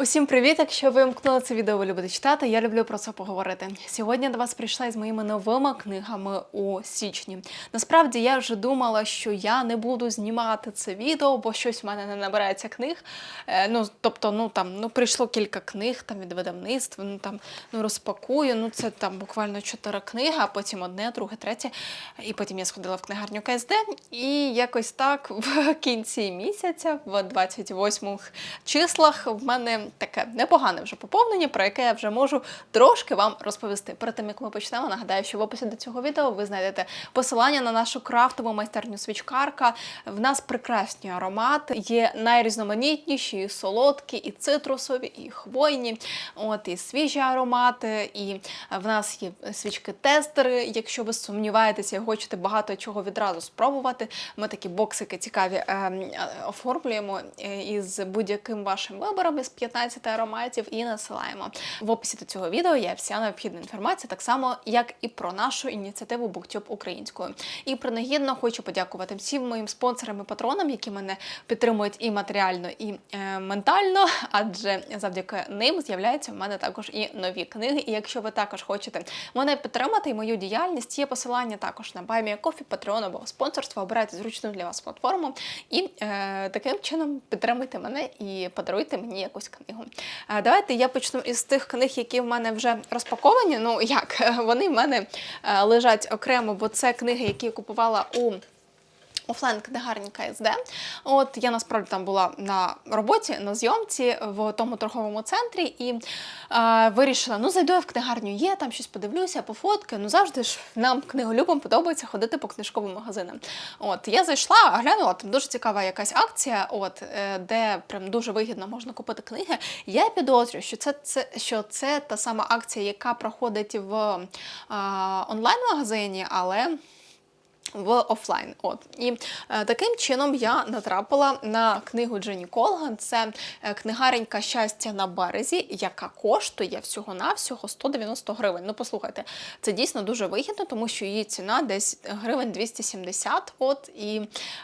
Усім привіт! Якщо ви вмкнули це відео, ви любите читати, я люблю про це поговорити. Сьогодні до вас прийшла із моїми новими книгами у січні. Насправді я вже думала, що я не буду знімати це відео, бо щось в мене не набирається книг. Е, ну, тобто, ну там ну прийшло кілька книг там від видавництва, ну там ну розпакую. Ну це там буквально чотири книги, а потім одне, друге, третє. І потім я сходила в книгарню КСД. І якось так в кінці місяця, в 28 числах, в мене таке непогане вже поповнення, про яке я вже можу трошки вам розповісти. Перед тим як ми почнемо, нагадаю, що в описі до цього відео ви знайдете посилання на нашу крафтову майстерню свічкарка. В нас прекрасні аромати, є найрізноманітніші, і солодкі, і цитрусові, і хвойні. От і свіжі аромати, і в нас є свічки-тестери. Якщо ви сумніваєтеся і хочете багато чого відразу спробувати, ми такі боксики цікаві ем, е, оформлюємо е, із будь-яким вашим вибором із 15 ароматів і насилаємо. В описі до цього відео є вся необхідна інформація, так само як і про нашу ініціативу BookTube українською. І принагідно хочу подякувати всім моїм спонсорам і патронам, які мене підтримують і матеріально, і е, ментально, адже завдяки ним з'являються в мене також і нові книги. І якщо ви також хочете мене підтримати і мою діяльність, є посилання також на BuyMeACoffee, Patreon або спонсорство. Обирайте зручну для вас платформу і е, таким чином підтримуйте мене і подаруйте мені якусь книгу. Е, давайте я почну із тих книг, які в мене вже розпаковані. Ну як вони в мене е, лежать окремо, бо це книги, які я купувала у. Офлайн книгарні КСД. От я насправді там була на роботі на зйомці в тому торговому центрі і е, вирішила: ну зайду я в книгарню, є там щось подивлюся, пофоткаю. Ну завжди ж нам книголюбам подобається ходити по книжковим магазинам. От я зайшла, глянула там дуже цікава якась акція, от е, де прям дуже вигідно можна купити книги. Я підозрюю, що це, це що це та сама акція, яка проходить в е, онлайн-магазині, але в офлайн. От і е, таким чином я натрапила на книгу Дженні Колган. Це е, книгаренька щастя на березі, яка коштує всього-навсього 190 гривень. Ну, послухайте, це дійсно дуже вигідно, тому що її ціна десь гривень 270. От і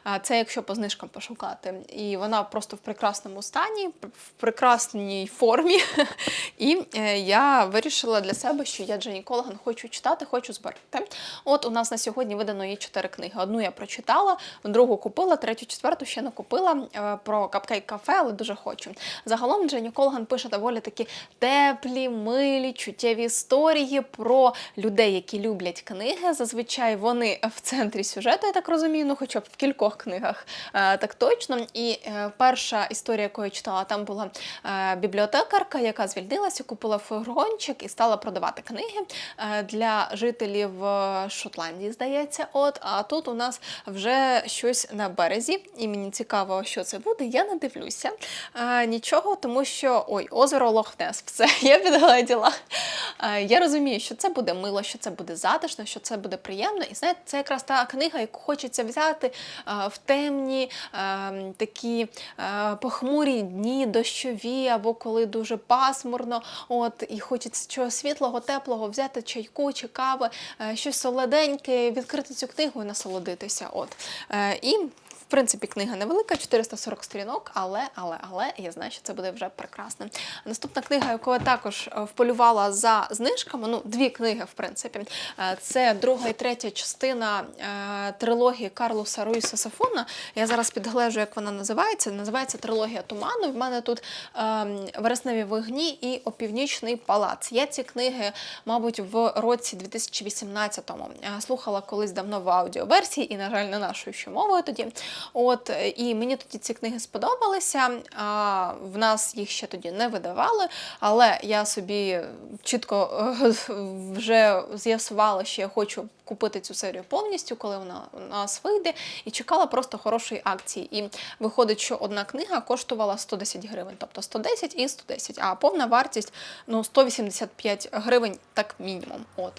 е, це якщо по знижкам пошукати. І вона просто в прекрасному стані, в прекрасній формі. І е, я вирішила для себе, що я Дженні Колган хочу читати, хочу збирати. От у нас на сьогодні видано її чотири книги. Одну я прочитала, другу купила, третю, четверту ще не купила е, про капкейк кафе, але дуже хочу. Загалом Дженні Колган пише доволі такі теплі, милі, чуттєві історії про людей, які люблять книги. Зазвичай вони в центрі сюжету, я так розумію, ну хоча б в кількох книгах е, так точно. І е, перша історія, яку я читала, там була бібліотекарка, яка звільнилася, купила фургончик і стала продавати книги для жителів Шотландії, здається. От, а тут у нас вже щось на березі, і мені цікаво, що це буде. Я не дивлюся е, нічого, тому що ой, озеро Лохнес, все, я підгледіла. Е, я розумію, що це буде мило, що це буде затишно, що це буде приємно. І знаєте, це якраз та книга, яку хочеться взяти е, в темні е, такі е, похмурі дні, дощові, або коли дуже пасмурно. От і хочеться чогось світлого, теплого, взяти чайку чи кави, щось солоденьке, відкрити цю книгу і насолодитися. От е, і. В принципі, книга невелика, 440 сторінок, але, але, але я знаю, що це буде вже прекрасно. Наступна книга, яку я також е, вполювала за знижками, ну, дві книги, в принципі, е, це друга і третя частина е, трилогії Карлоса Руїса Сафона. Я зараз підглежу, як вона називається. Називається трилогія Туману. В мене тут е, вересневі вогні і опівнічний палац. Я ці книги, мабуть, в році 2018-му е, слухала колись давно в аудіоверсії, і, на жаль, не нашою ще мовою тоді. От е, і мені тоді ці книги сподобалися. А, в нас їх ще тоді не видавали, але я собі чітко е, вже з'ясувала, що я хочу купити цю серію повністю, коли вона у нас вийде, і чекала просто хорошої акції. І виходить, що одна книга коштувала 110 гривень, тобто 110 і 110, а повна вартість ну 185 гривень, так мінімум. От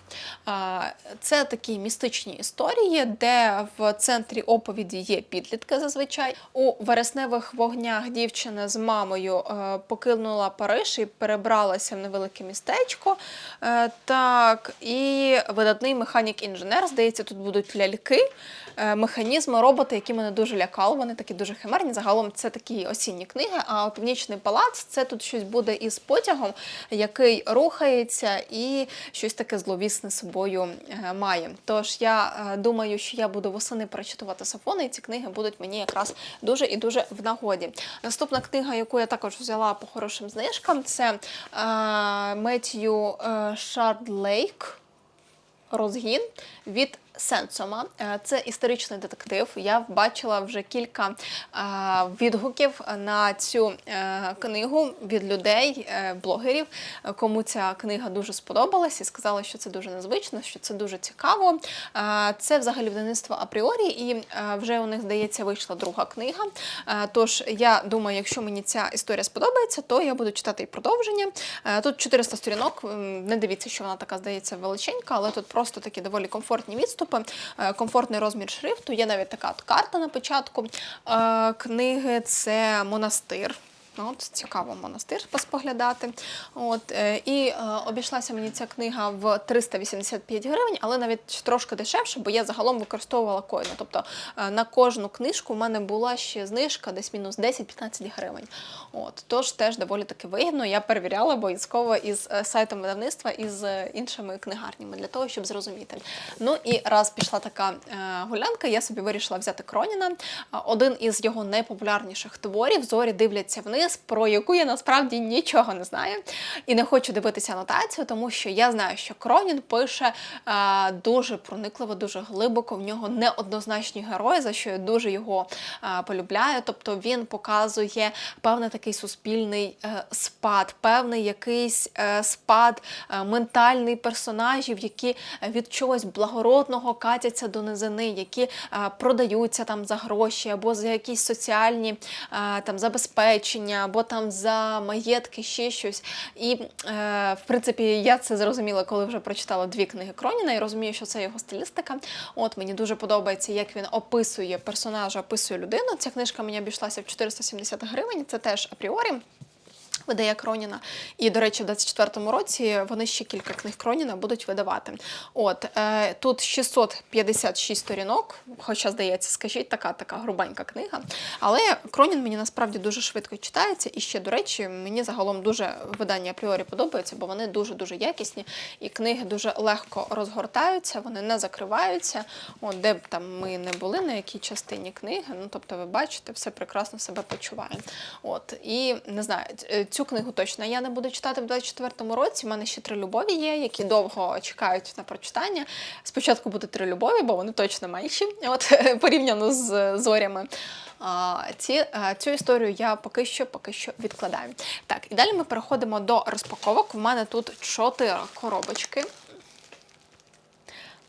це такі містичні історії, де в центрі оповіді є підлітки зазвичай. У вересневих вогнях дівчина з мамою е, покинула Париж і перебралася в невелике містечко. Е, так, і видатний механік інженер. Здається, тут будуть ляльки, е, механізми, роботи, які мене дуже лякали. Вони такі дуже химерні. Загалом це такі осінні книги. А північний палац це тут щось буде із потягом, який рухається і щось таке зловісне собою е, має. Тож я е, думаю, що я буду восени перечитувати сафони, і ці книги будуть мені якраз дуже і дуже в нагоді. Наступна книга, яку я також взяла по хорошим знижкам, це Меттью Шардлейк. Розгін від Сенсома. Е, Це історичний детектив. Я бачила вже кілька е, відгуків на цю е, книгу від людей, блогерів, кому ця книга дуже сподобалась і сказали, що це дуже незвично, що це дуже цікаво. Це взагалі видавництво апріорі, і вже у них здається вийшла друга книга. Тож я думаю, якщо мені ця історія сподобається, то я буду читати і продовження. Тут 400 сторінок. Не дивіться, що вона така здається величенька, але тут просто такі доволі комфортні відступи, е, комфортний розмір шрифту. Є навіть така карта на початку е, книги. Це монастир. Ну, От цікаво монастир споглядати. От е, і е, обійшлася мені ця книга в 385 гривень, але навіть трошки дешевше, бо я загалом використовувала коїни. Тобто е, на кожну книжку в мене була ще знижка, десь мінус 10-15 гривень. От тож теж доволі таки вигідно. Я перевіряла обов'язково із е, сайтом видавництва і з е, іншими книгарнями для того, щоб зрозуміти. Ну і раз пішла така е, гулянка, я собі вирішила взяти Кроніна. Один із його найпопулярніших творів зорі дивляться вниз, про яку я насправді нічого не знаю і не хочу дивитися анотацію, тому що я знаю, що Кронін пише е, дуже проникливо, дуже глибоко. В нього неоднозначні герої, за що я дуже його е, полюбляю. Тобто він показує певний такий суспільний е, спад, певний якийсь е, спад е, ментальний персонажів, які від чогось благородного катяться до низини, які е, продаються там за гроші або за якісь соціальні е, там забезпечення, або там за маєтки, ще щось. І е, в принципі я це зрозуміла, коли вже прочитала дві книги Кроніна, і розумію, що це його стилістика. От мені дуже подобається, як він описує персонажа, описує людину. Ця книжка мені обійшлася в 470 гривень. Це теж апріорі. Видає Кроніна. І, до речі, в 24-му році вони ще кілька книг Кроніна будуть видавати. От е, тут 656 сторінок, хоча, здається, скажіть, така така грубенька книга. Але Кронін мені насправді дуже швидко читається. І ще, до речі, мені загалом дуже видання апріорі подобаються, бо вони дуже-дуже якісні, і книги дуже легко розгортаються, вони не закриваються. От, де б там ми не були, на якій частині книги. Ну, тобто, ви бачите, все прекрасно себе почуває. От, і не знаю, е, цю книгу точно я не буду читати в 24-му році. У мене ще три любові є, які довго чекають на прочитання. Спочатку буде три любові, бо вони точно менші, от порівняно з зорями. А, ці, е, цю історію я поки що поки що відкладаю. Так, і далі ми переходимо до розпаковок. У мене тут чотири коробочки.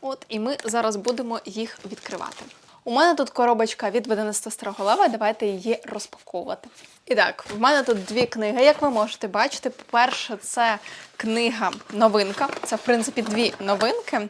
От, і ми зараз будемо їх відкривати. У мене тут коробочка від видавництва Строголева, давайте її розпаковувати. І так, в мене тут дві книги, як ви можете бачити. По-перше, це книга новинка. Це, в принципі, дві новинки.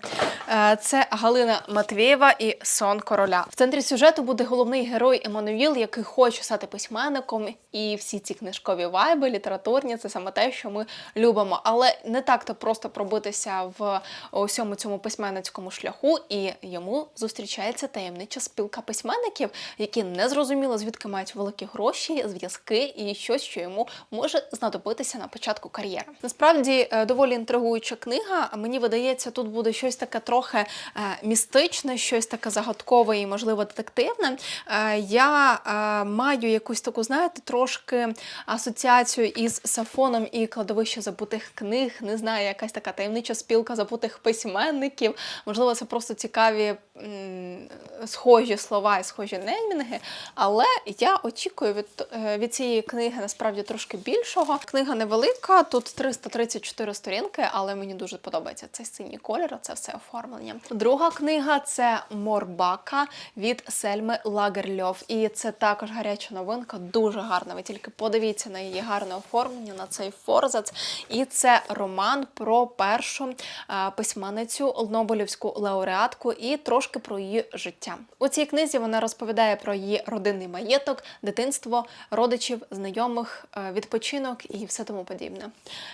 Е, Це Галина Матвєєва і Сон короля. В центрі сюжету буде головний герой Еммануїл, який хоче стати письменником. І всі ці книжкові вайби, літературні це саме те, що ми любимо. Але не так-то просто пробитися в усьому цьому письменницькому шляху, і йому зустрічається таємнича спілка письменників, які не зрозуміло, звідки мають великі гроші, зв'язки і щось, що йому може знадобитися на початку кар'єри. Насправді е, доволі інтригуюча книга. Мені видається, тут буде щось таке трохи е, містичне, щось таке загадкове і, можливо, детективне. Е, Я маю якусь таку, знаєте, трошки асоціацію із Сафоном і кладовище забутих книг. Не знаю, якась така таємнича спілка забутих письменників. Можливо, це просто цікаві схожі слова і схожі неймінги. Але я очікую від, від цієї книги насправді трошки більшого. Книга невелика, тут 334 сторінки, але мені дуже подобається цей синій колір, це все оформлення. Друга книга це Морбака від Сельми Лагерльов. І це також гаряча новинка, дуже гарна. Ви тільки подивіться на її гарне оформлення, на цей форзац. І це роман про першу е, письменницю Нобелівську лауреатку і трошки про її життя. У цій книзі вона розповідає про її родинний маєток, дитинство, родичів родичів, знайомих, е, відпочинок і все тому подібне.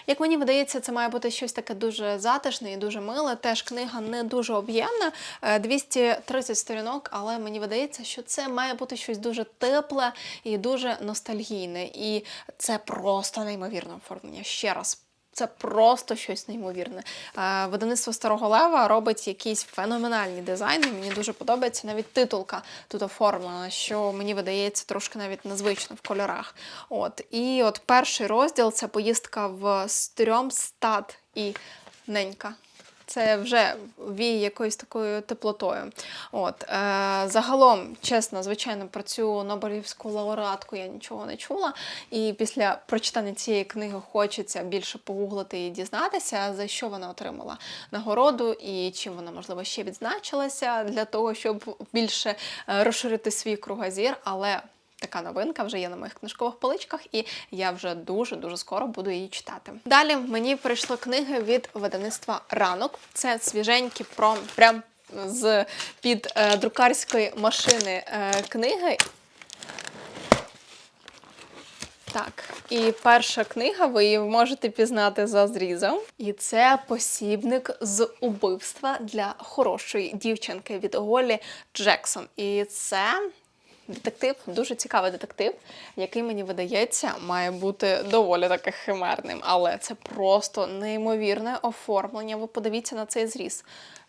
Як мені видається, це має бути щось таке дуже затишне і дуже миле. Теж книга не дуже об'ємна, е, 230 сторінок, але мені видається, що це має бути щось дуже тепле і дуже ностальгійне. І це просто неймовірне оформлення. Ще раз. Це просто щось неймовірне. Видаництво Видавництво Старого Лева робить якісь феноменальні дизайни. Мені дуже подобається навіть титулка тут оформлена, що мені видається трошки навіть незвично в кольорах. От і от перший розділ це поїздка в Стрьомстад і Ненька. Це вже віє якоюсь такою теплотою. От, е, загалом, чесно, звичайно, про цю Нобелівську лауреатку я нічого не чула. І після прочитання цієї книги хочеться більше погуглити і дізнатися, за що вона отримала нагороду і чим вона, можливо, ще відзначилася для того, щоб більше е, розширити свій кругозір. Але Така новинка вже є на моїх книжкових поличках, і я вже дуже дуже скоро буду її читати. Далі мені прийшли книги від видавництва ранок. Це свіженькі про прям з під е, друкарської машини е, книги. Так, і перша книга, ви її можете пізнати за зрізом. І це посібник з убивства для хорошої дівчинки від Голі Джексон. І це детектив, дуже цікавий детектив, який мені видається, має бути доволі таки химерним. Але це просто неймовірне оформлення. Ви подивіться на цей зріз.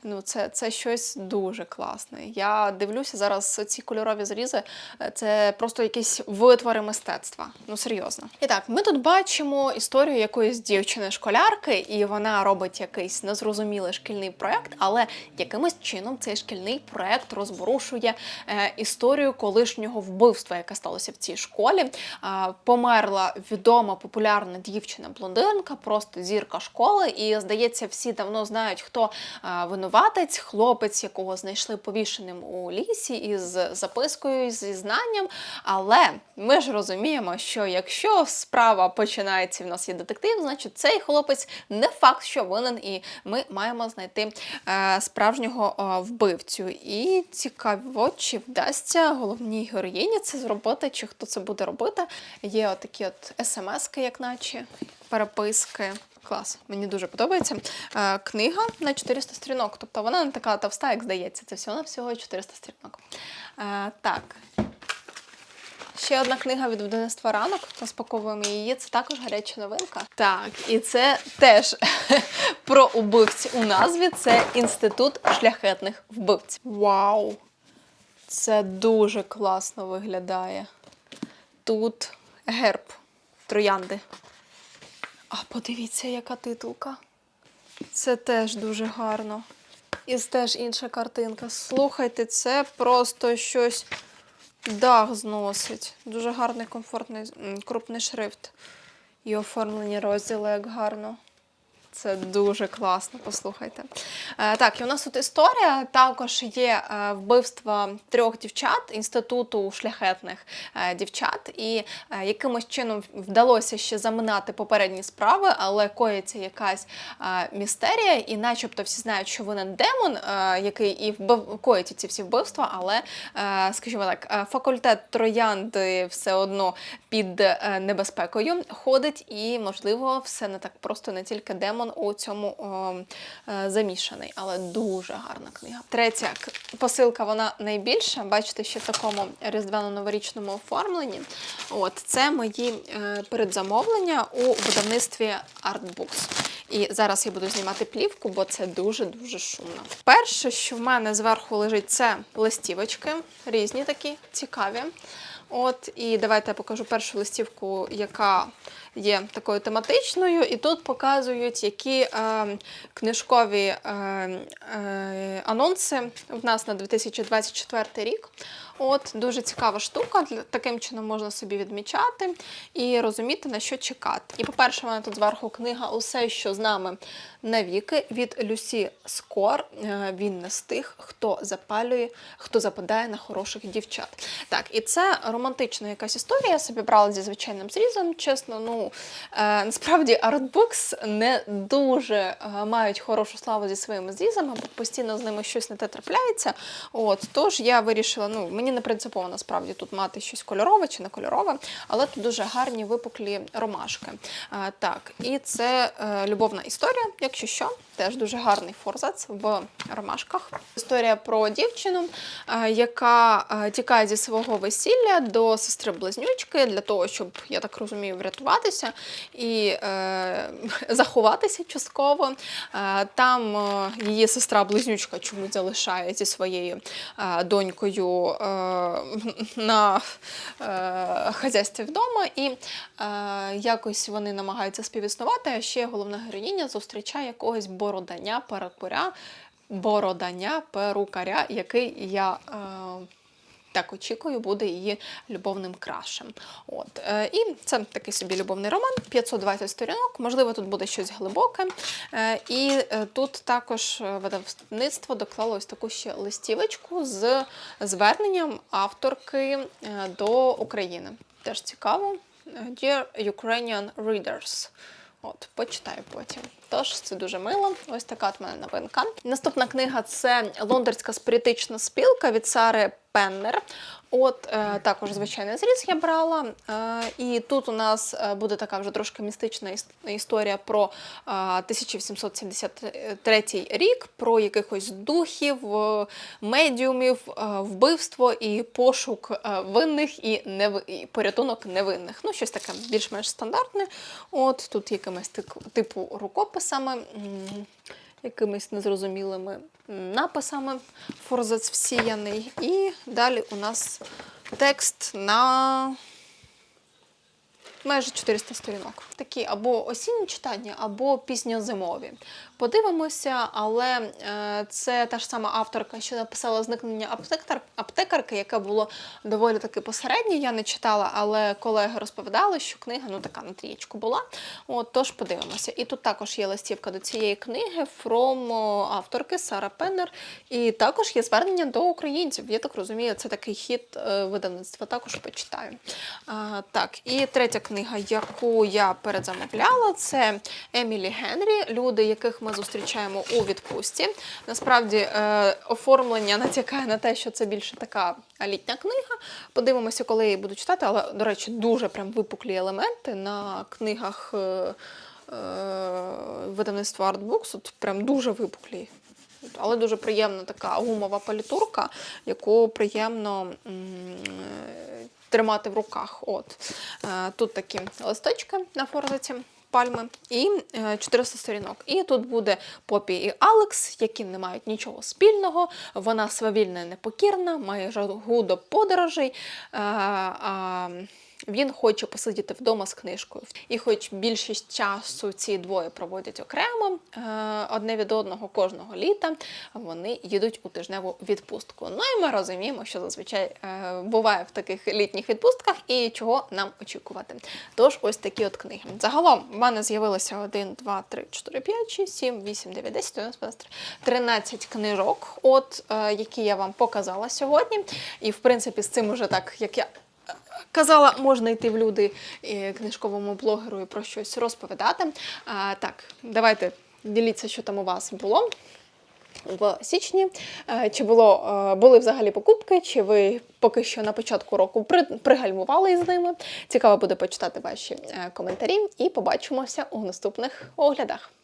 Ну, це, це щось дуже класне. Я дивлюся зараз ці кольорові зрізи. е, Це просто якісь витвори мистецтва. Ну серйозно. І так, ми тут бачимо історію якоїсь дівчини-школярки, і вона робить якийсь незрозумілий шкільний проект, але якимось чином цей шкільний проект розворушує е, історію колишнього вбивства, яке сталося в цій школі. Померла відома популярна дівчина-блондинка, просто зірка школи. І здається, всі давно знають, хто а, винуватець, хлопець, якого знайшли повішеним у лісі із запискою, зі знанням. Але ми ж розуміємо, що якщо справа починається, в нас є детектив, значить цей хлопець не факт, що винен, і ми маємо знайти е, справжнього е, вбивцю. І цікаво, чи вдасться головній героїні це зробити, чи хто це буде робити. Є отакі от смски, як наче переписки. Клас, мені дуже подобається. Е, книга на 400 сторінок, тобто вона не така товста, як здається. Це всього на всього 400 сторінок. Е, так. Ще одна книга від видавництва ранок. Розпаковуємо її. Це також гаряча новинка. Так, і це теж про убивці у назві. Це інститут шляхетних вбивців. Вау! Це дуже класно виглядає. Тут герб троянди. Подивіться, яка титулка. Це теж дуже гарно. І теж інша картинка. Слухайте, це просто щось дах зносить. Дуже гарний, комфортний, крупний шрифт. І оформлені розділи як гарно. Це дуже класно, послухайте. Е, так, і у нас тут історія. Також є е, вбивство трьох дівчат інституту шляхетних е, дівчат, і е, якимось чином вдалося ще заминати попередні справи, але коїться якась е, містерія, і начебто всі знають, що винен демон, е, який і вбив коїть ці всі вбивства, але, е, скажімо так, е, факультет троянди все одно під е, небезпекою ходить, і, можливо, все не так просто, не тільки демон у цьому о, е, замішаний, але дуже гарна книга. Третя посилка, вона найбільша. Бачите, ще в такому різдвяно-новорічному оформленні. От це мої е, передзамовлення у видавництві Artbooks. І зараз я буду знімати плівку, бо це дуже-дуже шумно. Перше, що в мене зверху лежить, це листівочки, різні такі, цікаві. От, і давайте я покажу першу листівку, яка є такою тематичною. І тут показують, які е, книжкові е, е, анонси в нас на 2024 рік. От дуже цікава штука. Таким чином можна собі відмічати і розуміти, на що чекати. І, по-перше, в мене тут зверху книга Усе, що з нами навіки від Люсі Скор. Він не з тих, хто запалює, хто западає на хороших дівчат. Так, і це романтична якась історія. Я собі брала зі звичайним зрізом. Чесно, ну Е, насправді артбукс не дуже е, мають хорошу славу зі своїми зрізами, бо постійно з ними щось не те трапляється. От, тож я вирішила, ну мені не принципово насправді тут мати щось кольорове чи не кольорове, але тут дуже гарні випуклі ромашки. Е, так, і це е, любовна історія, якщо що, теж дуже гарний форзац в ромашках. Історія про дівчину, е, яка е, тікає зі свого весілля до сестри близнючки для того, щоб я так розумію, врятуватися і е, заховатися частково. Е, там е, її сестра близнючка чомусь залишає зі своєю е, донькою на хазяйстві вдома, і якось вони намагаються співіснувати. А ще головна героїня зустрічає якогось бородання, перекуря, бородання, перукаря, який я. Так очікую, буде її любовним крашем. От. Е, і це такий собі любовний роман, 520 сторінок, можливо, тут буде щось глибоке. Е, і е, тут також видавництво доклало ось таку ще листівочку з зверненням авторки до України. Теж цікаво. Dear Ukrainian Readers. От, почитаю потім. Тож це дуже мило. Ось така от мене новинка. Наступна книга це Лондонська спіритична спілка від Сари Пеннер. От е, також звичайний зріз я брала. Е, і тут у нас е, буде така вже трошки містична історія про е, 1873 рік, про якихось духів, е, медіумів, е, вбивство і пошук е, винних і, неви... і порятунок невинних. Ну, щось таке більш-менш стандартне. От тут якимось типу рукописами. Якимись незрозумілими написами форзац всіяний. І далі у нас текст на майже 400 сторінок. Такі або осінні читання, або пізньозимові. Подивимося, але е, це та ж сама авторка, що написала зникнення аптекар, аптекарки, яке було доволі таки посереднє. Я не читала, але колеги розповідали, що книга ну така на трієчку була. От, тож подивимося. І тут також є листівка до цієї книги о, авторки Сара Пеннер. І також є звернення до українців. Я так розумію, це такий хід е, видавництва. Також почитаю. А, так, і третя книга, яку я передзамовляла, це Емілі Генрі. Люди, яких ми зустрічаємо у відпустці. Насправді е, оформлення натякає на те, що це більше така літня книга. Подивимося, коли я її буду читати, але, до речі, дуже прям випуклі елементи на книгах. Е, е, видавництва Artbooks, от прям дуже випуклі. Але дуже приємна така гумова палітурка, яку приємно тримати в руках. От. Е, Тут такі листочки на форзаці. Пальми і е, 400 сторінок. І тут буде Попі і Алекс, які не мають нічого спільного. Вона свавільна і непокірна, має жагу до подорожей. А, а він хоче посидіти вдома з книжкою. І хоч більшість часу ці двоє проводять окремо, е, одне від одного кожного літа, вони їдуть у тижневу відпустку. Ну і ми розуміємо, що зазвичай е, буває в таких літніх відпустках і чого нам очікувати. Тож ось такі от книги. Загалом в мене з'явилося 1, 2, 3, 4, 5, 6, 7, 8, 9, 10, 11, 13 книжок, от, е, які я вам показала сьогодні. І в принципі з цим уже так, як я Казала, можна йти в люди е, книжковому блогеру і про щось розповідати. А, так, давайте діліться, що там у вас було в січні. Е, Чи було, е, були взагалі покупки, чи ви поки що на початку року пригальмували із ними? Цікаво буде почитати ваші коментарі і побачимося у наступних оглядах.